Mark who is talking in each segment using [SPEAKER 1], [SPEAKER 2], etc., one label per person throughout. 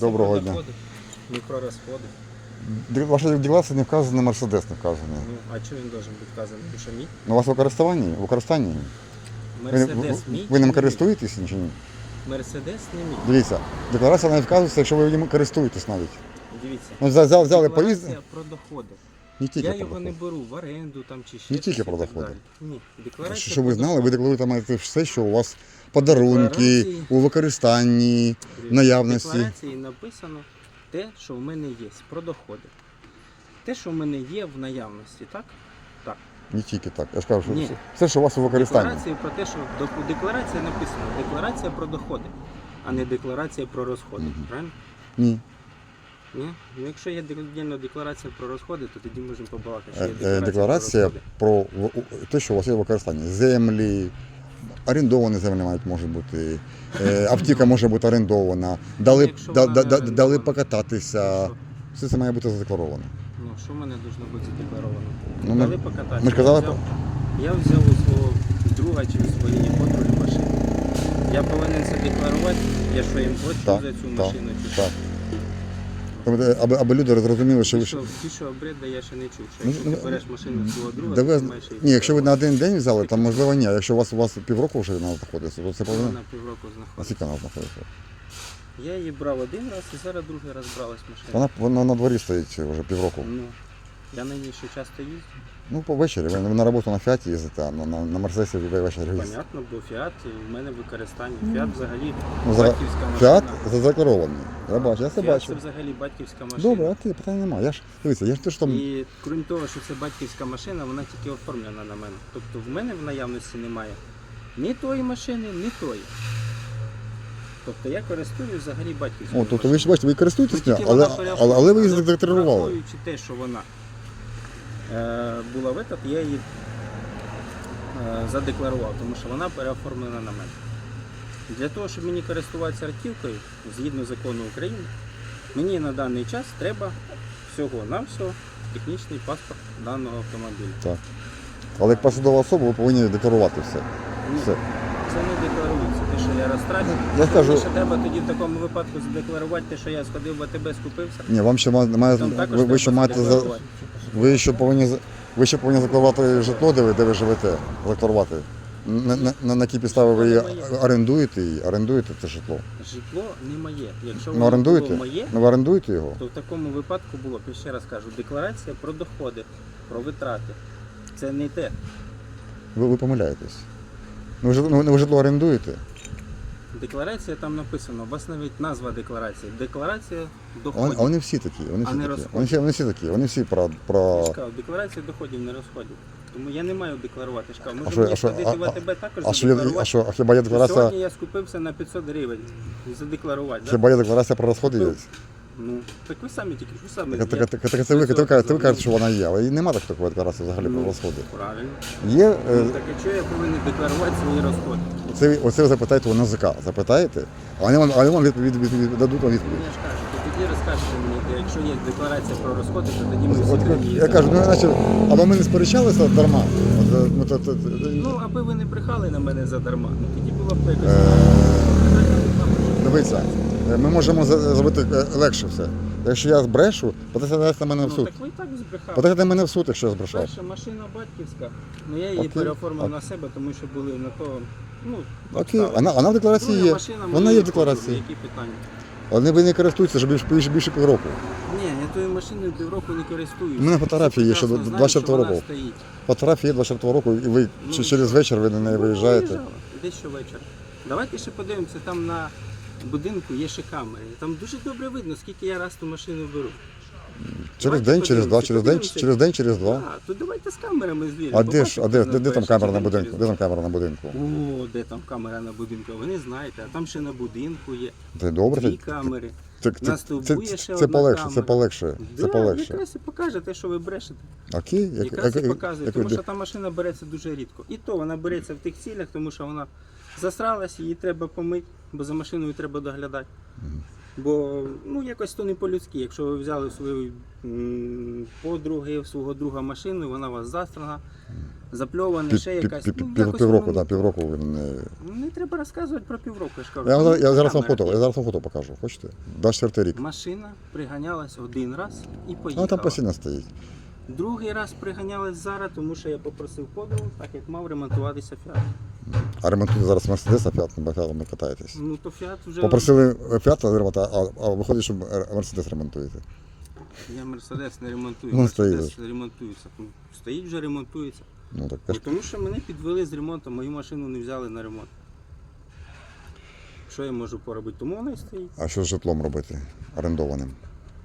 [SPEAKER 1] Доброго дня.
[SPEAKER 2] Мікророзходи.
[SPEAKER 1] Ваша декларація не вказана, Мерседес не вказаний.
[SPEAKER 2] Ну, а чого він должен бути вказаний? Тому що мій?
[SPEAKER 1] Ну, у вас в використанні? В використанні? Ви,
[SPEAKER 2] Мерседес
[SPEAKER 1] ви,
[SPEAKER 2] мій.
[SPEAKER 1] ви ним користуєтесь чи ні?
[SPEAKER 2] Мерседес не мій.
[SPEAKER 1] Дивіться, декларація не вказується, якщо ви ним користуєтесь навіть.
[SPEAKER 2] Дивіться.
[SPEAKER 1] Ну, взяли, взяли, взяли
[SPEAKER 2] Декларація
[SPEAKER 1] поїзд,
[SPEAKER 2] про доходи.
[SPEAKER 1] не тільки
[SPEAKER 2] Я
[SPEAKER 1] про
[SPEAKER 2] його не беру в оренду там чи ще
[SPEAKER 1] Не тільки
[SPEAKER 2] і
[SPEAKER 1] про
[SPEAKER 2] так
[SPEAKER 1] доходи.
[SPEAKER 2] далі. Ні, декларація
[SPEAKER 1] Щоб ви
[SPEAKER 2] про
[SPEAKER 1] знали, ви декларуєте маєте все, що у вас подарунки,
[SPEAKER 2] Декларації.
[SPEAKER 1] у використанні,
[SPEAKER 2] Дивіться,
[SPEAKER 1] наявності.
[SPEAKER 2] В декларації написано те, що в мене є, про доходи. Те, що в мене є в наявності, так? Так.
[SPEAKER 1] Не тільки так. Я ж кажу, що
[SPEAKER 2] Ні.
[SPEAKER 1] все, все, що у вас у використанні.
[SPEAKER 2] Декларації про те, що до- декларації написано декларація про доходи, а не декларація про розходи. Правильно?
[SPEAKER 1] Ні.
[SPEAKER 2] Ні? Ну, якщо є дільна декларація про розходи, то тоді можемо побалакати, що є
[SPEAKER 1] е,
[SPEAKER 2] декларація,
[SPEAKER 1] Декларація
[SPEAKER 2] про розходи.
[SPEAKER 1] в- у- те, що у вас є в використанні. Землі, орендовані землі мають може бути, е, аптека може бути орендована, дали, да- да- да- дали покататися. Все це має бути задекларовано.
[SPEAKER 2] Ну, що в мене должно бути задекларовано?
[SPEAKER 1] Ну,
[SPEAKER 2] Дали покататися.
[SPEAKER 1] ми ж казали
[SPEAKER 2] я, взяв, я взяв у свого друга чи у своєї подруги машину. Я повинен це декларувати, я що їм плачу
[SPEAKER 1] Так,
[SPEAKER 2] за цю
[SPEAKER 1] так,
[SPEAKER 2] машину. чи
[SPEAKER 1] так. Тобто, аби, аби люди зрозуміли, що ви.
[SPEAKER 2] що, ті, що обрида, я ще не чув. Що
[SPEAKER 1] Ну,
[SPEAKER 2] якщо ти береш машину свого друга,
[SPEAKER 1] Да ви,
[SPEAKER 2] ти маєш її
[SPEAKER 1] ні, якщо ви на один день взяли, там можливо ні. Якщо у вас у вас півроку вже вона знаходиться, то це повинно.
[SPEAKER 2] Вона півроку
[SPEAKER 1] А
[SPEAKER 2] знаходиться.
[SPEAKER 1] скільки вона знаходиться?
[SPEAKER 2] Я її брав один раз і зараз другий раз бралась машина.
[SPEAKER 1] Вона, вона на дворі стоїть вже півроку.
[SPEAKER 2] Ну, я на ній ще часто їздю.
[SPEAKER 1] Ну, по вечорі. Ви на роботу на фіаті їздите, а на, на, на Мерседесі ви ввечері їздите.
[SPEAKER 2] Понятно, бо Фіат і в мене використання. Фіат взагалі
[SPEAKER 1] Ну, за-
[SPEAKER 2] батьківська машина.
[SPEAKER 1] Фіат задекларований. Я бачу, я це
[SPEAKER 2] Фіат це
[SPEAKER 1] бачу.
[SPEAKER 2] взагалі батьківська машина.
[SPEAKER 1] Добре, а ти питань немає. Я ж дивіться, я ж теж там.
[SPEAKER 2] І крім того, що це батьківська машина, вона тільки оформлена на мене. Тобто в мене в наявності немає ні тої машини, ні тої. Тобто я користуюсь взагалі батьківською
[SPEAKER 1] О, тобто ви ж бачите, ви
[SPEAKER 2] Ну,
[SPEAKER 1] користуєтесь,
[SPEAKER 2] тільки
[SPEAKER 1] але,
[SPEAKER 2] вона
[SPEAKER 1] але, але ви її задекларували.
[SPEAKER 2] Враховуючи те, що вона була витат, я її е, задекларував, тому що вона переоформлена на мене. Для того, щоб мені користуватися автівкою, згідно закону України, мені на даний час треба всього-навсього технічний паспорт даного автомобіля.
[SPEAKER 1] Так. Але як посадова особа, ви повинні декларувати все.
[SPEAKER 2] Ну,
[SPEAKER 1] Все.
[SPEAKER 2] Це не декларується, те, що я розтрачу.
[SPEAKER 1] Я скажу-
[SPEAKER 2] Що треба тоді в такому випадку задекларувати те, що я сходив в АТБ, скупився.
[SPEAKER 1] Ні, вам ще має, має
[SPEAKER 2] Там також
[SPEAKER 1] ви, ви
[SPEAKER 2] треба
[SPEAKER 1] ще маєте за, ви ще повинні за- ви ще повинні задекларувати житло, де ви, де ви живете, задекларувати. На, на, на, на які підстави ви її орендуєте її, орендуєте це житло.
[SPEAKER 2] Житло не моє. Якщо
[SPEAKER 1] Ну
[SPEAKER 2] воно
[SPEAKER 1] орендуєте?
[SPEAKER 2] було моє,
[SPEAKER 1] Ну ви орендуєте його?
[SPEAKER 2] то в такому випадку було, б, я ще раз кажу, декларація про доходи, про витрати. Це не те.
[SPEAKER 1] Ви, ви помиляєтесь. Ну ви, жит- ну, ви житло орендуєте?
[SPEAKER 2] Декларація там написано, у вас навіть назва декларації. Декларація
[SPEAKER 1] А вони,
[SPEAKER 2] доходів.
[SPEAKER 1] а вони всі такі, вони
[SPEAKER 2] А
[SPEAKER 1] всі
[SPEAKER 2] не
[SPEAKER 1] такі.
[SPEAKER 2] розходів.
[SPEAKER 1] Вони всі, вони всі такі, вони всі про.
[SPEAKER 2] Я
[SPEAKER 1] про...
[SPEAKER 2] кажу, декларація доходів не розходів. Тому я не маю декларувати. Я ж кажу,
[SPEAKER 1] А
[SPEAKER 2] може
[SPEAKER 1] що-
[SPEAKER 2] мені
[SPEAKER 1] а що-
[SPEAKER 2] сходити
[SPEAKER 1] а-
[SPEAKER 2] в АТБ також
[SPEAKER 1] А, що є, а, що, а хіба є декларація,
[SPEAKER 2] Сьогодні я скупився на 500 гривень. Задекларувати. да?
[SPEAKER 1] хіба є декларація про розходи є?
[SPEAKER 2] Ну, так ви самі тільки що саме.
[SPEAKER 1] Так,
[SPEAKER 2] я-
[SPEAKER 1] так, так, так, це ви, ви, кажете, ви кажете, що вона є, але нема так такої декларації взагалі про
[SPEAKER 2] Ну,
[SPEAKER 1] розходи.
[SPEAKER 2] Правильно.
[SPEAKER 1] Є, е,
[SPEAKER 2] Ну, так а чого я повинен декларувати свої розходи?
[SPEAKER 1] Оце, оце ви запитаєте у НАЗК, запитаєте, а вони вам, а вони вам відповідь, від, від, дадуть вам
[SPEAKER 2] Ну,
[SPEAKER 1] відповідь.
[SPEAKER 2] я ж кажу, то тоді розкажете мені, де якщо є декларація про розходи, то тоді ми всі
[SPEAKER 1] От,
[SPEAKER 2] тоді
[SPEAKER 1] я кажу, ну наче, або ми не сперечалися дарма. От, е, ну, то, то,
[SPEAKER 2] Ну, аби ви не брехали на мене задарма, ну тоді було б якось.
[SPEAKER 1] Е, Дивіться, ми можемо зробити е, легше все. Якщо я збрешу, подайте на мене в
[SPEAKER 2] Ну,
[SPEAKER 1] суд.
[SPEAKER 2] так ви і так збрехали.
[SPEAKER 1] Подайте мене в суд, якщо я збрешав.
[SPEAKER 2] Перша машина батьківська, ну я її
[SPEAKER 1] Окей.
[SPEAKER 2] переоформив
[SPEAKER 1] А-
[SPEAKER 2] на себе, тому що були на то, ну,
[SPEAKER 1] Окей,
[SPEAKER 2] обставини.
[SPEAKER 1] вона, вона в декларації
[SPEAKER 2] Друга
[SPEAKER 1] є.
[SPEAKER 2] машина
[SPEAKER 1] Вона є в декларації.
[SPEAKER 2] Які питання?
[SPEAKER 1] Вони ви не користуються вже більше, більше, більше півроку.
[SPEAKER 2] Ні, я тою машиною півроку не користуюсь.
[SPEAKER 1] У мене фотографії є, що до- 24 року. Фотографії є 24 року, і ви
[SPEAKER 2] Ну,
[SPEAKER 1] чи- через вечір ви на неї
[SPEAKER 2] Ну,
[SPEAKER 1] виїжджаєте.
[SPEAKER 2] виїжджала. Десь щовечора. Давайте ще подивимося, там на будинку є ще камери. Там дуже добре видно, скільки я раз ту машину беру.
[SPEAKER 1] Через
[SPEAKER 2] Давайте
[SPEAKER 1] день, через два,
[SPEAKER 2] подивимося,
[SPEAKER 1] через день,
[SPEAKER 2] подивимося.
[SPEAKER 1] через день, через два.
[SPEAKER 2] А, то давайте з камерами звіримо.
[SPEAKER 1] А де ж, а де, де, де там камера на будинку? Де там камера на будинку?
[SPEAKER 2] О, де там камера на будинку? Ви не знаєте, а там ще на будинку є.
[SPEAKER 1] Це добре.
[SPEAKER 2] Дві
[SPEAKER 1] Це,
[SPEAKER 2] камери.
[SPEAKER 1] це, це, це, це,
[SPEAKER 2] ще
[SPEAKER 1] це
[SPEAKER 2] одна
[SPEAKER 1] полегше, це полегше, це
[SPEAKER 2] Да,
[SPEAKER 1] полегше.
[SPEAKER 2] якраз і покаже те, що ви брешете.
[SPEAKER 1] Окей, як,
[SPEAKER 2] Якраз
[SPEAKER 1] як,
[SPEAKER 2] і
[SPEAKER 1] як,
[SPEAKER 2] показує,
[SPEAKER 1] як,
[SPEAKER 2] тому що та машина береться дуже рідко. І то вона береться в тих цілях, тому що вона засралась, її треба помити, бо за машиною треба доглядати. Бо ну якось то не по-людськи. Якщо ви взяли свою м, подруги, свого друга машину, вона у вас застрана, запльована, ще якась. ну, якось
[SPEAKER 1] півроку,
[SPEAKER 2] воно
[SPEAKER 1] так, півроку він не.
[SPEAKER 2] Не треба розказувати про півроку, я ж кажу.
[SPEAKER 1] Я,
[SPEAKER 2] Ну,
[SPEAKER 1] я зараз вам
[SPEAKER 2] камера
[SPEAKER 1] фото, я зараз вам фото покажу. Хочете? Даш четвертий рік.
[SPEAKER 2] Машина приганялась один раз і
[SPEAKER 1] А
[SPEAKER 2] поїхала.
[SPEAKER 1] там постійно стоїть.
[SPEAKER 2] Другий раз приганялась зараз, тому що я попросив подругу, так як мав ремонтуватися фіат.
[SPEAKER 1] А ремонтує зараз Мерседес, а Фіат на Фіатом не катаєтесь.
[SPEAKER 2] Ну то фіат вже
[SPEAKER 1] Попросили Фіат ремонтувати, а, а виходить, що Мерседес ремонтуєте.
[SPEAKER 2] я мерседес не ремонтую.
[SPEAKER 1] Ну, стоїть
[SPEAKER 2] Мерседес ремонтується. Ну, Стоїть вже ремонтується.
[SPEAKER 1] Ну так теж.
[SPEAKER 2] тому що мене підвели з ремонтом, мою машину не взяли на ремонт. Що я можу поробити? Тому вона і стоїть.
[SPEAKER 1] А що з житлом робити? Орендованим?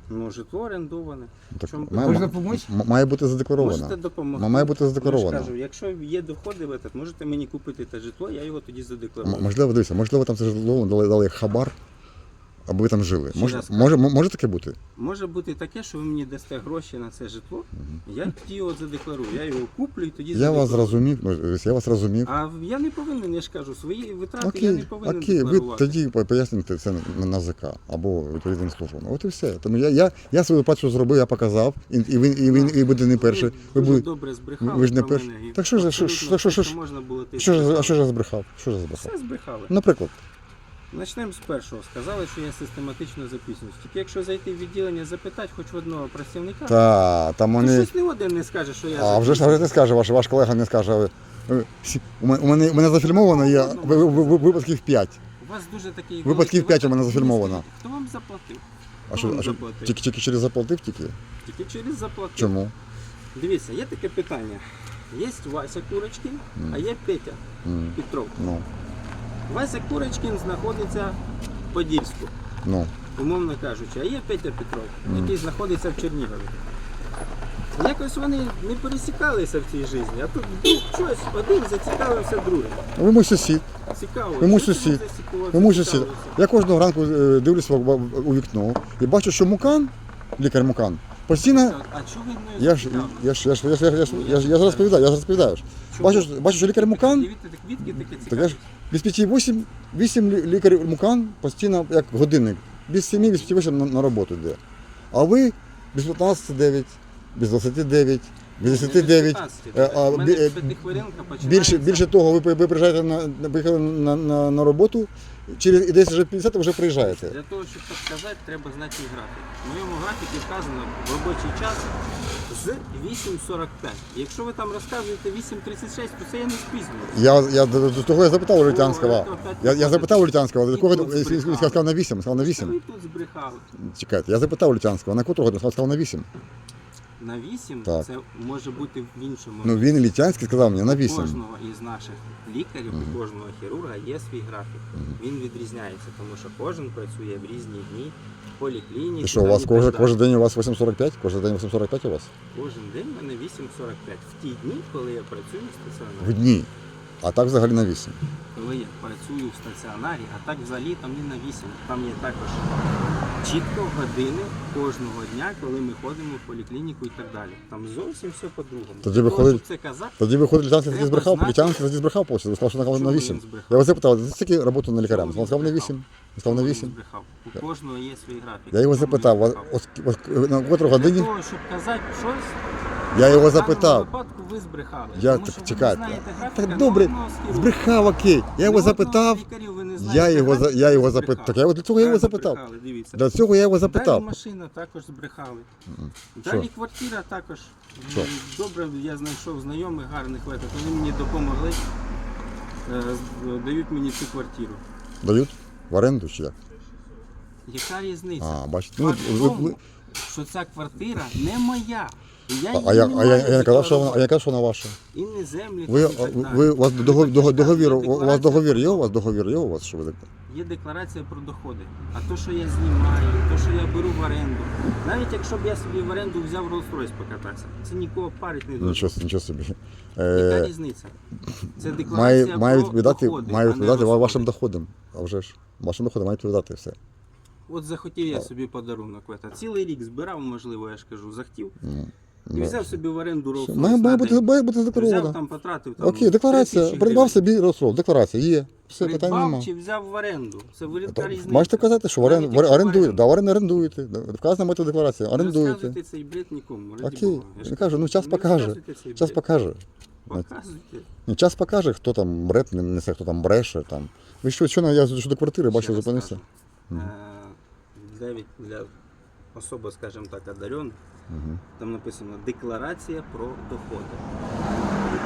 [SPEAKER 2] Ну, житло орендоване.
[SPEAKER 1] Ну, Так,
[SPEAKER 2] Чому
[SPEAKER 1] має,
[SPEAKER 3] Можна допомогти?
[SPEAKER 1] м- має бути задекларовано.
[SPEAKER 2] Можете допомогти.
[SPEAKER 1] Має бути
[SPEAKER 2] Я ж
[SPEAKER 1] задекларовано.
[SPEAKER 2] кажу, якщо є доходи в этот, можете мені купити те житло, я його тоді
[SPEAKER 1] М-
[SPEAKER 2] задекларую.
[SPEAKER 1] Можливо, дивіться, можливо, там це житло дали, дали хабар, аби ви там жили.
[SPEAKER 2] Ще
[SPEAKER 1] Може,
[SPEAKER 2] раз
[SPEAKER 1] може, може таке бути?
[SPEAKER 2] Може бути таке, що ви мені дасте гроші на це житло, я тоді його задекларую. Я його куплю і тоді
[SPEAKER 1] Я
[SPEAKER 2] задекларую.
[SPEAKER 1] вас зрозумів, ну, я вас зрозумів.
[SPEAKER 2] А я не повинен, я ж кажу, свої витрати я не
[SPEAKER 1] Окей,
[SPEAKER 2] повинен
[SPEAKER 1] окей, ви
[SPEAKER 2] декларувати.
[SPEAKER 1] тоді по- це на НАЗК або відповідним службам. От і все. Тому я, я, я свою працю зробив, я показав, і, і ви і, ви, і будете не перший. Ви
[SPEAKER 2] дуже
[SPEAKER 1] будете.
[SPEAKER 2] добре збрехали
[SPEAKER 1] ви ж не
[SPEAKER 2] про
[SPEAKER 1] перші.
[SPEAKER 2] мене. і
[SPEAKER 1] Так що ж- що-
[SPEAKER 2] абсолютно
[SPEAKER 1] так що-
[SPEAKER 2] все,
[SPEAKER 1] що ж-
[SPEAKER 2] можна було ти
[SPEAKER 1] Що ж, а що ж я збрехав? Що ж я збрехав?
[SPEAKER 2] Все збрехали.
[SPEAKER 1] Наприклад,
[SPEAKER 2] Почнемо з першого. Сказали, що я систематично записуюсь. Тільки якщо зайти в відділення, запитати хоч в одного працівника,
[SPEAKER 1] та там
[SPEAKER 2] то
[SPEAKER 1] вони.
[SPEAKER 2] щось не один не скаже, що я
[SPEAKER 1] А вже ж а вже не скаже, ваш, ваш колега не скаже. ви- У мене, у мене, у мене зафільмовано є ви- ви- ви- випадків 5.
[SPEAKER 2] У вас дуже такий
[SPEAKER 1] Випадків
[SPEAKER 2] великий
[SPEAKER 1] п'ять у мене
[SPEAKER 2] випадок.
[SPEAKER 1] зафільмовано.
[SPEAKER 2] Хто вам заплатив?
[SPEAKER 1] А
[SPEAKER 2] Хто
[SPEAKER 1] що,
[SPEAKER 2] вам
[SPEAKER 1] а що
[SPEAKER 2] заплатив?
[SPEAKER 1] тільки, тільки через заплатив тільки?
[SPEAKER 2] Тільки через заплатив.
[SPEAKER 1] Чому?
[SPEAKER 2] Дивіться, є таке питання. Є Вася Курочкін, а є Петя
[SPEAKER 1] М,
[SPEAKER 2] Петров.
[SPEAKER 1] Ну,
[SPEAKER 2] Вася Курочкін знаходиться в Подільську,
[SPEAKER 1] ну.
[SPEAKER 2] умовно кажучи, а є Петя Петров, який знаходиться в Чернігові. Якось вони не пересікалися в цій житті, а тут вдруг щось один зацікавився другим.
[SPEAKER 1] Ви мій сусід.
[SPEAKER 2] Цікаво.
[SPEAKER 1] Ви мій сусід. Ви мій сусід. Я кожного ранку е, дивлюся у вікно і бачу, що Мукан, лікар Мукан, постійно.
[SPEAKER 2] А чого
[SPEAKER 1] Я ж я ж я ж я ж я ж я ж я ж я ж розповідаю, я ж розповідаю.
[SPEAKER 2] Чого?
[SPEAKER 1] Бачу, що- лікар Мукан,
[SPEAKER 2] Дивіться, так відки таке
[SPEAKER 1] я ж без п'яті вісім, вісім лі- лікар Мукан постійно як годинник. Без 7, без п'яті вісім на, на роботу йде. А ви без 15 9, без 29, без 10 9. Е, а, бі- е. Більше, більше того, ви, ви приїжджаєте на, на- на, на, на роботу, через і десь вже 50 ви вже приїжджаєте.
[SPEAKER 2] Для того, щоб підказати, треба знати графік. В моєму графіку вказано робочий час з 8.45. Якщо ви там розказуєте 8.36, то це я не спізнюю.
[SPEAKER 1] Я, я до, до того я запитав у Лютянського. Я, я запитав у Лютянського, до
[SPEAKER 2] тут збрехав.
[SPEAKER 1] він сказав на 8, сказав на
[SPEAKER 2] Що
[SPEAKER 1] 8.
[SPEAKER 2] ви тут збрехали?
[SPEAKER 1] Чекайте, я запитав у Лютянського, на котру годину сказав на 8.
[SPEAKER 2] На 8
[SPEAKER 1] Так.
[SPEAKER 2] це може бути в іншому.
[SPEAKER 1] Ну він Лютянський сказав мені на
[SPEAKER 2] У
[SPEAKER 1] 8.
[SPEAKER 2] кожного із наших лікарів, у кожного хірурга є свій графік. Він відрізняється, тому що кожен працює в різні дні в поліклініці.
[SPEAKER 1] І що, у вас
[SPEAKER 2] і
[SPEAKER 1] кожен,
[SPEAKER 2] далі.
[SPEAKER 1] кожен день у вас 8.45? Кожен день 8.45 у вас?
[SPEAKER 2] Кожен день в мене 8.45. В ті дні, коли я працюю в
[SPEAKER 1] В
[SPEAKER 2] стаціонарі.
[SPEAKER 1] дні. А так взагалі на 8.
[SPEAKER 2] Коли я працюю в стаціонарі, а так взагалі там не на 8. Там є також чітко години кожного дня, коли ми ходимо в поліклініку і так далі. Там зовсім все по-другому.
[SPEAKER 1] Тоді виходить-
[SPEAKER 2] це казати,
[SPEAKER 1] Тоді виходить Лютянський тоді збрехав,
[SPEAKER 2] знати-
[SPEAKER 1] Лютянський тоді збрехав, получив, сказав, що на, на
[SPEAKER 2] Чому
[SPEAKER 1] 8.
[SPEAKER 2] збрехав?
[SPEAKER 1] Я його запитав, скільки роботи на лікарям? Він сказав на
[SPEAKER 2] він
[SPEAKER 1] 8. Він сказав на
[SPEAKER 2] Чому
[SPEAKER 1] 8.
[SPEAKER 2] збрехав? У кожного є свій графік.
[SPEAKER 1] Я його
[SPEAKER 2] Чому він
[SPEAKER 1] запитав,
[SPEAKER 2] збрехав?
[SPEAKER 1] от, от, на котру
[SPEAKER 2] Для
[SPEAKER 1] годині?
[SPEAKER 2] того, щоб казати щось,
[SPEAKER 1] Я його
[SPEAKER 2] в даному
[SPEAKER 1] запитав.
[SPEAKER 2] випадку ви збрехали.
[SPEAKER 1] Я
[SPEAKER 2] тому
[SPEAKER 1] так
[SPEAKER 2] ви знаєте графіка
[SPEAKER 1] Так
[SPEAKER 2] ні
[SPEAKER 1] добре,
[SPEAKER 2] одного з хірургів.
[SPEAKER 1] збрехав, окей. Я
[SPEAKER 2] Ні
[SPEAKER 1] його
[SPEAKER 2] одного з
[SPEAKER 1] запитав.
[SPEAKER 2] лікарів ви не
[SPEAKER 1] Я його, за- я його запитав. Так я от для цього я його запитав.
[SPEAKER 2] Дивіться.
[SPEAKER 1] Для цього я його
[SPEAKER 2] Далі
[SPEAKER 1] запитав.
[SPEAKER 2] машина також збрехали.
[SPEAKER 1] Що?
[SPEAKER 2] Далі квартира також.
[SPEAKER 1] Що?
[SPEAKER 2] М, Добре, я знайшов знайомих гарних веток. Вони мені допомогли. Е, з- Дають мені цю квартиру.
[SPEAKER 1] Дають в оренду чи як?
[SPEAKER 2] Яка різниця?
[SPEAKER 1] А, бачите. Ну,
[SPEAKER 2] Факт
[SPEAKER 1] ви,
[SPEAKER 2] в
[SPEAKER 1] ви,
[SPEAKER 2] тому, що ця квартира не моя. Я
[SPEAKER 1] а,
[SPEAKER 2] її
[SPEAKER 1] я,
[SPEAKER 2] не
[SPEAKER 1] а, я,
[SPEAKER 2] маю
[SPEAKER 1] а я не казав, що вона, а я казав, що вона ваша.
[SPEAKER 2] І не землі.
[SPEAKER 1] Ви, ви, у вас договір, договір, договір, у вас договір є у вас договір є у вас, що ви так?
[SPEAKER 2] Є декларація про доходи. А то, що я знімаю, то, що я беру в оренду. Навіть якщо б я собі в оренду взяв Rolls-Royce покататися, це нікого парить не дуже.
[SPEAKER 1] Нічого, нічого собі.
[SPEAKER 2] Яка
[SPEAKER 1] Е,
[SPEAKER 2] різниця? Це декларація
[SPEAKER 1] має, має
[SPEAKER 2] про
[SPEAKER 1] відповідати,
[SPEAKER 2] доходи,
[SPEAKER 1] має
[SPEAKER 2] а не
[SPEAKER 1] відповідати
[SPEAKER 2] розходи.
[SPEAKER 1] вашим доходам. А вже ж, вашим доходам має відповідати все.
[SPEAKER 2] От захотів я собі подарунок. в. Цілий рік збирав, можливо, я ж кажу, захотів.
[SPEAKER 1] Ну,
[SPEAKER 2] І взяв собі в оренду Rolls
[SPEAKER 1] Має, має бути, має бути
[SPEAKER 2] Взяв там, потратив там.
[SPEAKER 1] Окей, декларація.
[SPEAKER 2] 3000
[SPEAKER 1] Придбав
[SPEAKER 2] гривень.
[SPEAKER 1] собі розстрол. Декларація є. Все, питань
[SPEAKER 2] Придбав
[SPEAKER 1] нема.
[SPEAKER 2] чи взяв в оренду. Це велика різниця.
[SPEAKER 1] Можете казати, що в оренду,
[SPEAKER 2] Навіть в
[SPEAKER 1] орендуєте.
[SPEAKER 2] оренду.
[SPEAKER 1] Да, в оренду орендуєте. Да, Вказано мете декларація.
[SPEAKER 2] Не
[SPEAKER 1] Орендуєте.
[SPEAKER 2] розказуйте цей бред нікому. раді
[SPEAKER 1] Окей.
[SPEAKER 2] Бога. Я ж
[SPEAKER 1] Я кажу, ну час
[SPEAKER 2] не
[SPEAKER 1] покаже.
[SPEAKER 2] розказуйте цей
[SPEAKER 1] Час
[SPEAKER 2] бред.
[SPEAKER 1] покаже.
[SPEAKER 2] Показуйте.
[SPEAKER 1] Ні, час покаже, хто там бред, не несе, хто там бреше. Там. Ви що, що я ж до квартири бачу,
[SPEAKER 2] Ще раз
[SPEAKER 1] зупинився.
[SPEAKER 2] кажу. Е, для особи, скажімо так, одарен, там написано декларація про доходи,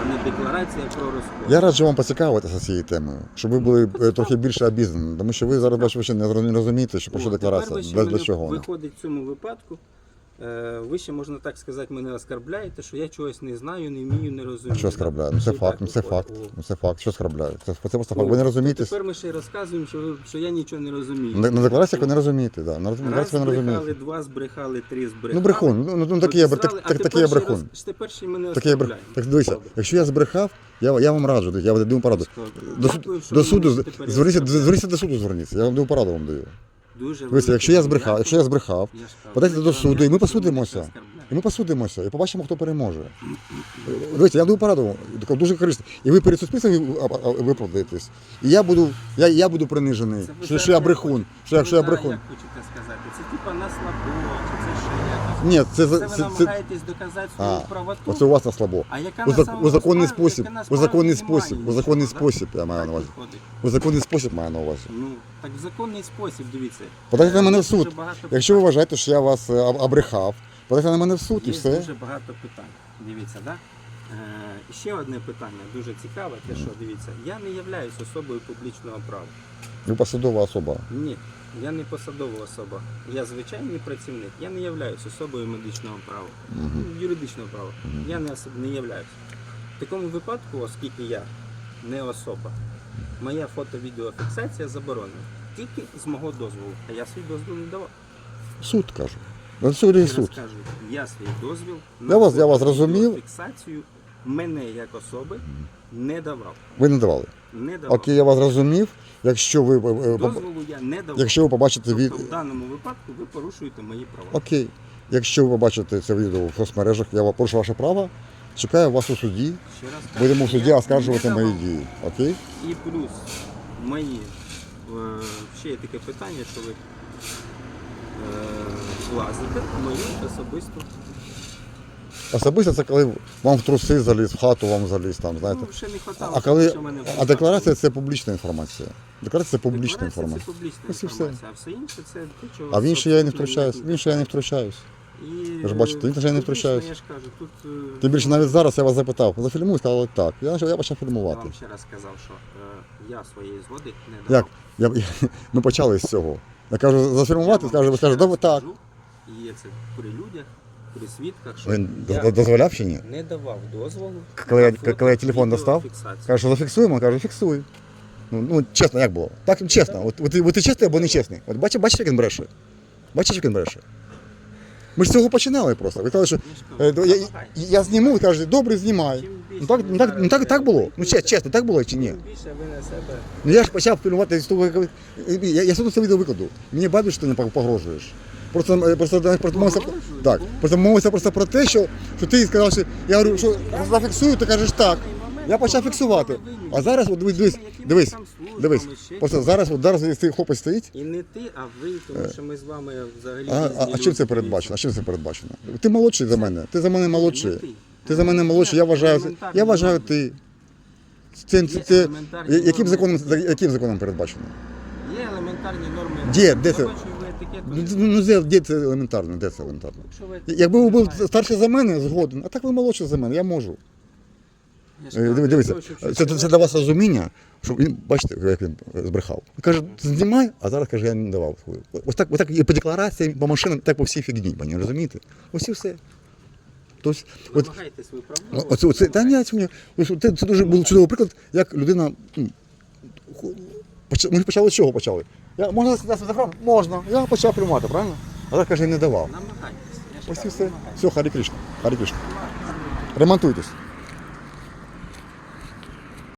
[SPEAKER 2] а не декларація про розходи.
[SPEAKER 1] Я раджу вам поцікавитися цією темою, щоб ви були е, трохи більше обізнані, тому що ви зараз бачу, ви ще не розумієте, що про що
[SPEAKER 2] О, тепер
[SPEAKER 1] декларація,
[SPEAKER 2] ви ще
[SPEAKER 1] для, для
[SPEAKER 2] мене
[SPEAKER 1] чого вона.
[SPEAKER 2] Виходить в цьому випадку. Е, Ви ще можна так сказати, мене оскарбляєте, що я чогось не знаю, не вмію, не розумію.
[SPEAKER 1] Що оскарбляє? Ну це факт, ну це факт. Ну це факт. Що оскарбляє? Це, це просто факт. Ви не розумієте.
[SPEAKER 2] Тепер ми ще й розказуємо, що, що я нічого не розумію.
[SPEAKER 1] На, на деклараціях ви не розумієте, да. На
[SPEAKER 2] Раз
[SPEAKER 1] деклараціях ви не
[SPEAKER 2] збрехали,
[SPEAKER 1] розумієте.
[SPEAKER 2] два збрехали, три збрехали.
[SPEAKER 1] Ну брехун, ну, ну такий я, бр- так,
[SPEAKER 2] а
[SPEAKER 1] так, такий я
[SPEAKER 2] ще
[SPEAKER 1] брехун.
[SPEAKER 2] роз- Тепер ще й мене
[SPEAKER 1] я
[SPEAKER 2] оскарбляють.
[SPEAKER 1] Так дивися,
[SPEAKER 2] Добре.
[SPEAKER 1] якщо я збрехав, я, я вам раджу, я вам даю пораду. До, суд-
[SPEAKER 2] Дякую, що
[SPEAKER 1] до
[SPEAKER 2] ви
[SPEAKER 1] суду,
[SPEAKER 2] мене тепер
[SPEAKER 1] зверніться, зверніться до суду, зверніться, я вам даю пораду вам даю.
[SPEAKER 2] Дуже
[SPEAKER 1] Дивіться, якщо я збрехав, якщо я збрехав, подайте до суду, і ми посудимося. І ми посудимося, і побачимо, хто переможе. Дивіться, я даю пораду, дуже корисно. І ви перед суспільством виправдаєтесь. І я буду, я, я буду принижений, що, що я брехун, що
[SPEAKER 2] Це
[SPEAKER 1] я, брехун.
[SPEAKER 2] Як хочете сказати? Це типа на слабо, чи це ще?
[SPEAKER 1] Ні, це,
[SPEAKER 2] Це
[SPEAKER 1] це,
[SPEAKER 2] ви намагаєтесь доказати свою
[SPEAKER 1] а,
[SPEAKER 2] правоту.
[SPEAKER 1] оце у вас на слабо.
[SPEAKER 2] А яка
[SPEAKER 1] У,
[SPEAKER 2] на
[SPEAKER 1] зак-
[SPEAKER 2] самому
[SPEAKER 1] у законний
[SPEAKER 2] справі-
[SPEAKER 1] спосіб,
[SPEAKER 2] яка
[SPEAKER 1] у законний
[SPEAKER 2] немає
[SPEAKER 1] спосіб, у
[SPEAKER 2] нічого,
[SPEAKER 1] законний
[SPEAKER 2] да?
[SPEAKER 1] спосіб я маю на увазі.
[SPEAKER 2] виходить.
[SPEAKER 1] У законний спосіб маю на увазі.
[SPEAKER 2] Ну, так в законний спосіб, дивіться.
[SPEAKER 1] Подайте на мене в
[SPEAKER 2] дуже
[SPEAKER 1] суд.
[SPEAKER 2] багато
[SPEAKER 1] Якщо ви
[SPEAKER 2] питань.
[SPEAKER 1] вважаєте, що я вас е, об- обрехав, подайте на мене в суд і
[SPEAKER 2] Є
[SPEAKER 1] все.
[SPEAKER 2] дуже багато питань. Дивіться, да? Е, ще одне питання дуже цікаве, те, що дивіться, я не являюсь особою публічного права.
[SPEAKER 1] Ви посадова особа.
[SPEAKER 2] Ні, я не посадова особа. Я звичайний працівник. Я не являюсь особою медичного права, юридичного права. Я не, особ... не являюсь. В такому випадку, оскільки я не особа, моя фото-відеофіксація заборонена. Тільки з мого дозволу. А я свій дозвіл не давав.
[SPEAKER 1] Суд. На
[SPEAKER 2] Ще раз
[SPEAKER 1] суд.
[SPEAKER 2] кажу, я свій дозвіл
[SPEAKER 1] Я вас- я вас зрозумів.
[SPEAKER 2] фіксацію мене як особи не давав.
[SPEAKER 1] Ви не давали.
[SPEAKER 2] Не давав.
[SPEAKER 1] Окей, я вас зрозумів. Якщо ви, е, е, поб-
[SPEAKER 2] Дозволу я не давав.
[SPEAKER 1] якщо ви побачите від...
[SPEAKER 2] Тобто в даному випадку ви порушуєте мої права.
[SPEAKER 1] Окей. Якщо ви побачите це відео в соцмережах, я порушу ваше право, чекаю вас у суді.
[SPEAKER 2] Ще раз кажу,
[SPEAKER 1] Будемо в суді
[SPEAKER 2] я
[SPEAKER 1] оскаржувати
[SPEAKER 2] не
[SPEAKER 1] мої
[SPEAKER 2] давав.
[SPEAKER 1] дії. Окей?
[SPEAKER 2] І плюс мої е, ще є таке питання, що ви е, влазите в мою особисту.
[SPEAKER 1] Особисто це коли вам в труси заліз, в хату вам заліз, там, знаєте.
[SPEAKER 2] Ну, ще не хватало,
[SPEAKER 1] А коли
[SPEAKER 2] що мене
[SPEAKER 1] а декларація це публічна інформація. Декларація це публічна
[SPEAKER 2] Декларація
[SPEAKER 1] інформація.
[SPEAKER 2] Це публічна
[SPEAKER 1] Ось і все.
[SPEAKER 2] інформація, а все інше це те, чого
[SPEAKER 1] А в інше я не
[SPEAKER 2] абсолютно
[SPEAKER 1] втручаюсь. В інше я не втручаюсь.
[SPEAKER 2] І,
[SPEAKER 1] Ви ж бачите, інше я не
[SPEAKER 2] публічно,
[SPEAKER 1] втручаюсь.
[SPEAKER 2] Я ж кажу, тут е,
[SPEAKER 1] Тим більше навіть зараз я вас запитав, зафільмуй, сказали так. Я, почав- я почав
[SPEAKER 2] я
[SPEAKER 1] фільмувати.
[SPEAKER 2] вам ще раз сказав, що е, я своєї згоди не давав.
[SPEAKER 1] Як? Я, я, ми почали з цього. Я кажу, зафільмувати,
[SPEAKER 2] Я
[SPEAKER 1] скаже,
[SPEAKER 2] вам
[SPEAKER 1] ви
[SPEAKER 2] ще
[SPEAKER 1] скажете,
[SPEAKER 2] раз
[SPEAKER 1] да, так.
[SPEAKER 2] І є це при людях, при свідках, що
[SPEAKER 1] Він
[SPEAKER 2] я
[SPEAKER 1] доз- дозволяв чи ні?
[SPEAKER 2] не давав дозволу.
[SPEAKER 1] Коли я-
[SPEAKER 2] на фото-
[SPEAKER 1] коли я телефон достав,
[SPEAKER 2] відеофіксацію.
[SPEAKER 1] Каже, що зафіксуємо, каже, фіксуй. Ну, ну чесно, як було? Так, чесно. От, от, от ти чесний або не чесний. От бачиш, бачиш, як він бреше? Бачиш, як він бреше? Ми ж з цього починали просто. Ви казали, що
[SPEAKER 2] Я
[SPEAKER 1] е, я,
[SPEAKER 2] намагайтесь.
[SPEAKER 1] я зніму, ви кажете, добре, знімай.
[SPEAKER 2] Чим більше
[SPEAKER 1] Ну так,
[SPEAKER 2] ви
[SPEAKER 1] ну, так, ну, так, так було. Ну чесно, чесно, так було чи ні?
[SPEAKER 2] Чим більше ви на себе
[SPEAKER 1] Ну я ж почав фільмувати з того, як ви- я, я суду це відео викладу. Мені бачиш, що ти не погрожуєш. Просто, е, просто, просто мовиться, так, просто мовиться просто про те, що, що ти сказав, що я говорю, що зафіксую, ти кажеш так. Я почав фіксувати. А зараз, от дивись, дивись, дивись, дивись. Просто зараз, от зараз цей хлопець стоїть.
[SPEAKER 2] І не ти, а ви, тому що ми з вами взагалі.
[SPEAKER 1] А, а, а чим це передбачено? А чим це передбачено? Ти молодший за мене. Ти за мене молодший.
[SPEAKER 2] Ти
[SPEAKER 1] за мене молодший. Я вважаю, я вважаю ти. Це, це, це, яким законом, яким законом передбачено?
[SPEAKER 2] Є елементарні норми.
[SPEAKER 1] Де? Де це?
[SPEAKER 2] Бачу, ви.
[SPEAKER 1] Ну, ну де, де це елементарно? Де це елементарно?
[SPEAKER 2] Якщо ви
[SPEAKER 1] Якби ви були
[SPEAKER 2] знаєте,
[SPEAKER 1] старший за мене, згоден, а так ви молодший за мене, я можу.
[SPEAKER 2] я ж
[SPEAKER 1] Е,
[SPEAKER 2] кажу,
[SPEAKER 1] диви-
[SPEAKER 2] щоб
[SPEAKER 1] це, це
[SPEAKER 2] сказати,
[SPEAKER 1] для вас розуміння, що він, бачите, як він е, збрехав. Він каже, знімай, а зараз каже, я не давав свою. Ось так, ось так і по декларації, по машинам, так по всій фігні, пані, розумієте? Ось і все. Тобто, от,
[SPEAKER 2] Намагайтесь
[SPEAKER 1] Ну,
[SPEAKER 2] виправдовувати.
[SPEAKER 1] Оце, оце, та ні, це, мені- ось це, це дуже був чудовий приклад, як людина. м, ху- поч- Ми почали з чого почали? Я, можна сказати, храм? Можна. Я почав приймати, правильно? А так каже, не давав.
[SPEAKER 2] Намагайтесь.
[SPEAKER 1] Ось і все. Все, Харі Кришна. Харі Кришна. Ремонтуйтесь.